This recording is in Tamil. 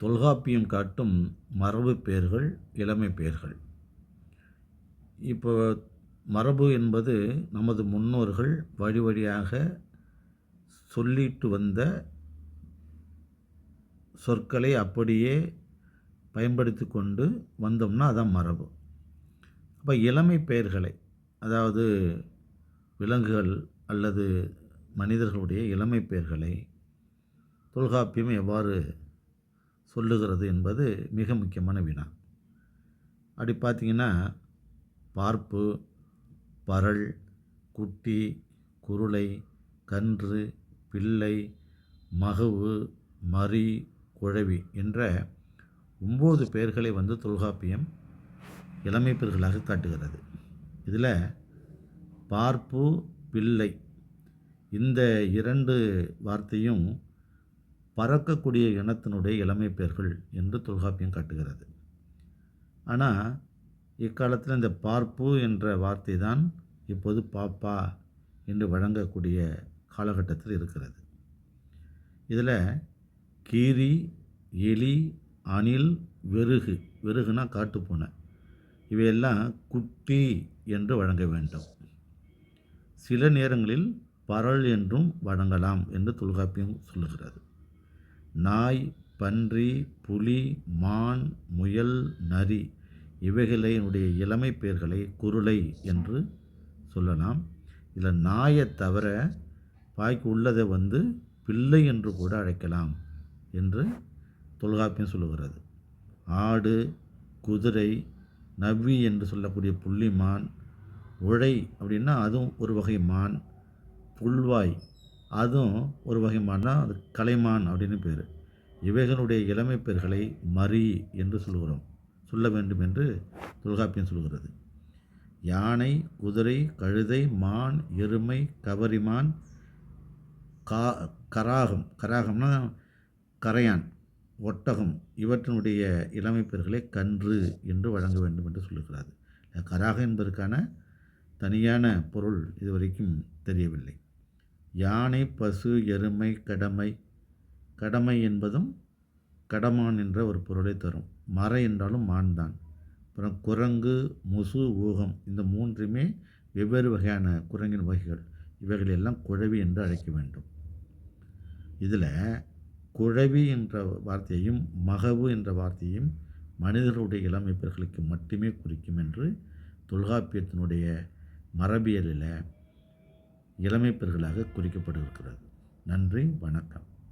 தொல்காப்பியம் காட்டும் மரபு பெயர்கள் இளமை பெயர்கள் இப்போ மரபு என்பது நமது முன்னோர்கள் வழி வழியாக சொல்லிட்டு வந்த சொற்களை அப்படியே பயன்படுத்தி கொண்டு வந்தோம்னா அதான் மரபு. அப்போ இளமை பெயர்களை அதாவது விலங்குகள் அல்லது மனிதர்களுடைய இளமை பெயர்களை தொல்காப்பியம் எவ்வாறு சொல்லுகிறது என்பது மிக முக்கியமான வினா. அப்படி பார்த்தீங்கன்னா பார்ப்பு பரல் குட்டி குருளை கன்று பிள்ளை மகவு மறி குழவி என்ற ஒம்பது பெயர்களை வந்து தொல்காப்பியம் இளமை பெயர்களாக காட்டுகிறது. இதில் பார்ப்பு பிள்ளை இந்த இரண்டு வார்த்தையும் பறக்கக்கூடிய இனத்தினுடைய இளமை பெயர்கள் என்று தொல்காப்பியம் காட்டுகிறது. ஆனால் இக்காலத்தில் இந்த பார்ப்பு என்ற வார்த்தை தான் இப்போது பாப்பா என்று வழங்கக்கூடிய காலகட்டத்தில் இருக்கிறது. இதில் கீரி எலி அணில் வெறுகு வெறுகுனா காட்டுப்பூனை. இவையெல்லாம் குட்டி என்று வழங்க வேண்டும். சில நேரங்களில் பரல் என்றும் வழங்கலாம் என்று தொல்காப்பியம் சொல்லுகிறது. நாய் பன்றி புலி மான் முயல் நரி இவைகளினுடைய இளமை பெயர்களை குருளை என்று சொல்லலாம். இதில் நாயை தவிர பாய்க்கு உள்ளதை வந்து பிள்ளை என்று கூட அழைக்கலாம் என்று தொல்காப்பியம் சொல்லுகிறது. ஆடு குதிரை நவ்வி என்று சொல்லக்கூடிய புள்ளிமான் உழை அப்படின்னா அதுவும் ஒரு வகை மான் புல்வாய் அதுவும் ஒரு வகை மான்னா அது கலைமான் அப்படின்னு பேர். இவைகளுடைய இளமை பெயர்களை மரி என்று சொல்கிறோம். சொல்ல வேண்டும் என்று தொல்காப்பியம் சொல்கிறது. யானை குதிரை கழுதை மான் எருமை கவரிமான் கா கராகம். கராகம்னா கரையான் ஒட்டகம். இவற்றினுடைய இளமை பெயர்களை கன்று என்று வழங்க வேண்டும் என்று சொல்லுகிறார் கராகம் என்பதற்கான தனியான பொருள் இதுவரைக்கும் தெரியவில்லை. யானை பசு எருமை கடமை. கடமை என்பதும் கடமான் என்ற ஒரு பொருளை தரும். மர என்றாலும் மான் தான். அப்புறம் குரங்கு முசு ஊகம் இந்த மூன்றுமே வெவ்வேறு வகையான குரங்கின் வகைகள். இவைகள் எல்லாம் குழவி என்று அழைக்க வேண்டும். இதில் குழவி என்ற வார்த்தையையும் மகவு என்ற வார்த்தையும் மனிதர்களுடைய இளமைப்பர்களுக்கு மட்டுமே குறிக்கும் என்று தொல்காப்பியத்தினுடைய மரபியலில் இளமை குறிக்கப்பட்டிருக்கிறது நன்றி வணக்கம்.